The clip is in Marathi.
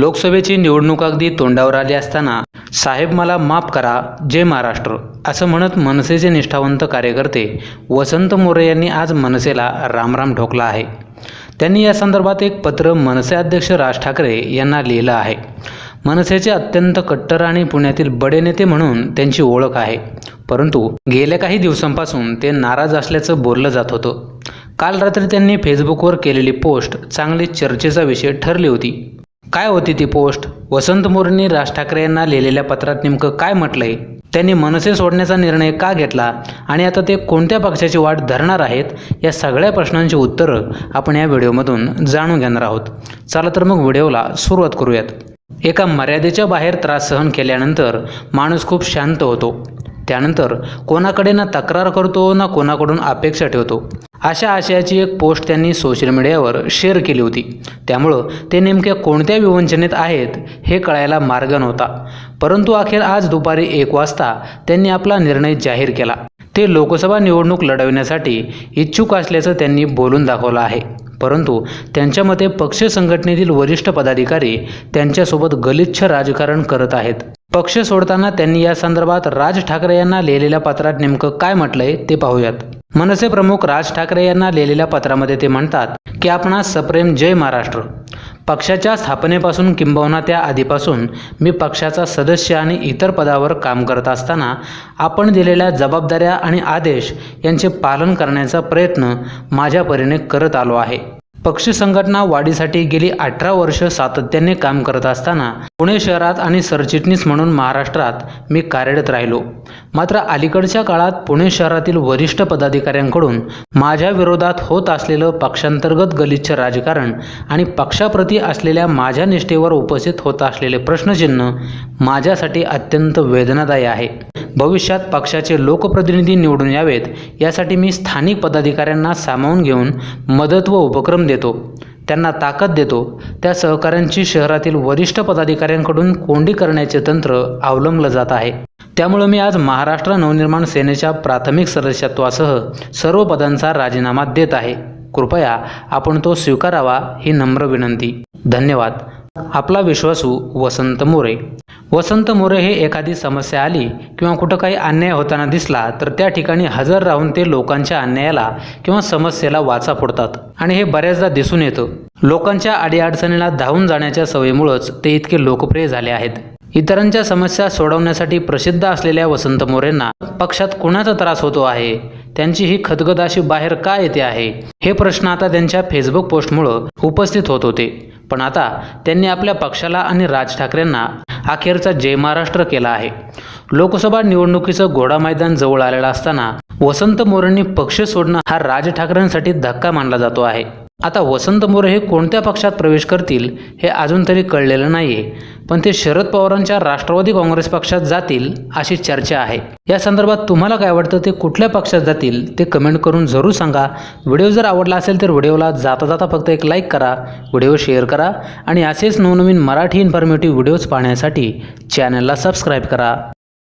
लोकसभेची निवडणूक अगदी तोंडावर आली असताना साहेब मला माफ करा जय महाराष्ट्र असं म्हणत मनसेचे निष्ठावंत कार्यकर्ते वसंत मोरे यांनी आज मनसेला रामराम ठोकला आहे. त्यांनी या संदर्भात एक पत्र मनसे अध्यक्ष राज ठाकरे यांना लिहिलं आहे. मनसेचे अत्यंत कट्टर आणि पुण्यातील बडे नेते म्हणून त्यांची ओळख आहे. परंतु गेल्या काही दिवसांपासून ते नाराज असल्याचं बोललं जात होतं. काल रात्री त्यांनी फेसबुकवर केलेली पोस्ट चांगली चर्चेचा विषय ठरली होती. काय होती ती पोस्ट? वसंत मोरेंनी राज ठाकरे यांना लिहिलेल्या पत्रात नेमकं काय म्हटलंय? त्यांनी मनसे सोडण्याचा निर्णय का घेतला? आणि आता ते कोणत्या पक्षाची वाट धरणार आहेत? या सगळ्या प्रश्नांची उत्तरं आपण या व्हिडिओमधून जाणून घेणार आहोत. चला तर मग व्हिडिओला सुरुवात करूयात. एका मर्यादेच्या बाहेर त्रास सहन केल्यानंतर माणूस खूप शांत होतो. त्यानंतर कोणाकडे ना तक्रार करतो ना कोणाकडून अपेक्षा ठेवतो. अशा आशयाची एक पोस्ट त्यांनी सोशल मीडियावर शेअर केली होती. त्यामुळं ते नेमक्या कोणत्या विवंचनेत आहेत हे कळायला मार्ग नव्हता. परंतु अखेर आज दुपारी एक वाजता त्यांनी आपला निर्णय जाहीर केला. ते लोकसभा निवडणूक लढवण्यासाठी इच्छुक असल्याचं त्यांनी बोलून दाखवलं आहे. परंतु त्यांच्या मते पक्ष संघटनेतील वरिष्ठ पदाधिकारी त्यांच्यासोबत गलिच्छ राजकारण करत आहेत. पक्ष सोडताना त्यांनी या संदर्भात राज ठाकरे यांना लिहिलेल्या पत्रात नेमकं काय म्हटलंय ते पाहूयात. मनसे प्रमुख राज ठाकरे यांना लिहिलेल्या पत्रामध्ये ते म्हणतात की आपणा सप्रेम जय महाराष्ट्र. पक्षाच्या स्थापनेपासून किंबहुना त्या आधीपासून मी पक्षाचा सदस्य आणि इतर पदावर काम करत असताना आपण दिलेल्या जबाबदाऱ्या आणि आदेश यांचे पालन करण्याचा प्रयत्न माझ्या परीने करत आलो आहे. पक्षी संघटना वाढीसाठी गेली अठरा वर्ष सातत्याने काम करत असताना पुणे शहरात आणि सरचिटणीस म्हणून महाराष्ट्रात मी कार्यरत राहिलो. मात्र अलीकडच्या काळात पुणे शहरातील वरिष्ठ पदाधिकाऱ्यांकडून माझ्या विरोधात होत असलेलं पक्षांतर्गत गलिच्छ राजकारण आणि पक्षाप्रती असलेल्या माझ्या निष्ठेवर उपस्थित होत असलेले प्रश्नचिन्ह माझ्यासाठी अत्यंत वेदनादायी आहे. भविष्यात पक्षाचे लोकप्रतिनिधी निवडून यावेत यासाठी मी स्थानिक पदाधिकाऱ्यांना सामावून घेऊन मदत व उपक्रम देतो त्यांना ताकद देतो त्या सहकाऱ्यांची शहरातील वरिष्ठ पदाधिकाऱ्यांकडून कोंडी करण्याचे तंत्र अवलंबलं जात आहे. त्यामुळे मी आज महाराष्ट्र नवनिर्माण सेनेच्या प्राथमिक सदस्यत्वासह सर्व पदांचा राजीनामा देत आहे. कृपया आपण तो स्वीकारावा ही नम्र विनंती. धन्यवाद. आपला विश्वासू वसंत मोरे. वसंत मोरे हे एखादी समस्या आली किंवा कुठं काही अन्याय होताना दिसला तर त्या ठिकाणी हजर राहून ते लोकांच्या अन्यायाला किंवा समस्येला वाचा फोडतात आणि हे बऱ्याचदा दिसून येतं. लोकांच्या अडीअडचणीला धावून जाण्याच्या सवयीमुळंच ते इतके लोकप्रिय झाले आहेत. इतरांच्या समस्या सोडवण्यासाठी प्रसिद्ध असलेल्या वसंत मोरेंना पक्षात कुणाचा त्रास होतो आहे? त्यांची ही खदगदाशी बाहेर का येते आहे? हे प्रश्न आता त्यांच्या फेसबुक पोस्टमुळं उपस्थित होत होते. पण आता त्यांनी आपल्या पक्षाला आणि राज ठाकरेंना अखेरचा जय महाराष्ट्र केला आहे. लोकसभा निवडणुकीचं घोडा मैदान जवळ आलेलं असताना वसंत मोरेंनी पक्ष सोडणं हा राज ठाकरेंसाठी धक्का मानला जातो आहे. आता वसंत मोरे हे कोणत्या पक्षात प्रवेश करतील हे अजून तरी कळलेलं नाहीये. पण ते शरद पवारांच्या राष्ट्रवादी काँग्रेस पक्षात जातील अशी चर्चा आहे. या संदर्भात तुम्हाला काय वाटतं ते कुठल्या पक्षात जातील ते कमेंट करून जरूर सांगा. व्हिडिओ जर आवडला असेल तर व्हिडिओला जाता जाता फक्त एक लाईक करा व्हिडिओ शेअर करा आणि असेच नवनवीन मराठी इन्फॉर्मेटिव्ह व्हिडिओज पाहण्यासाठी चॅनलला सबस्क्राईब करा.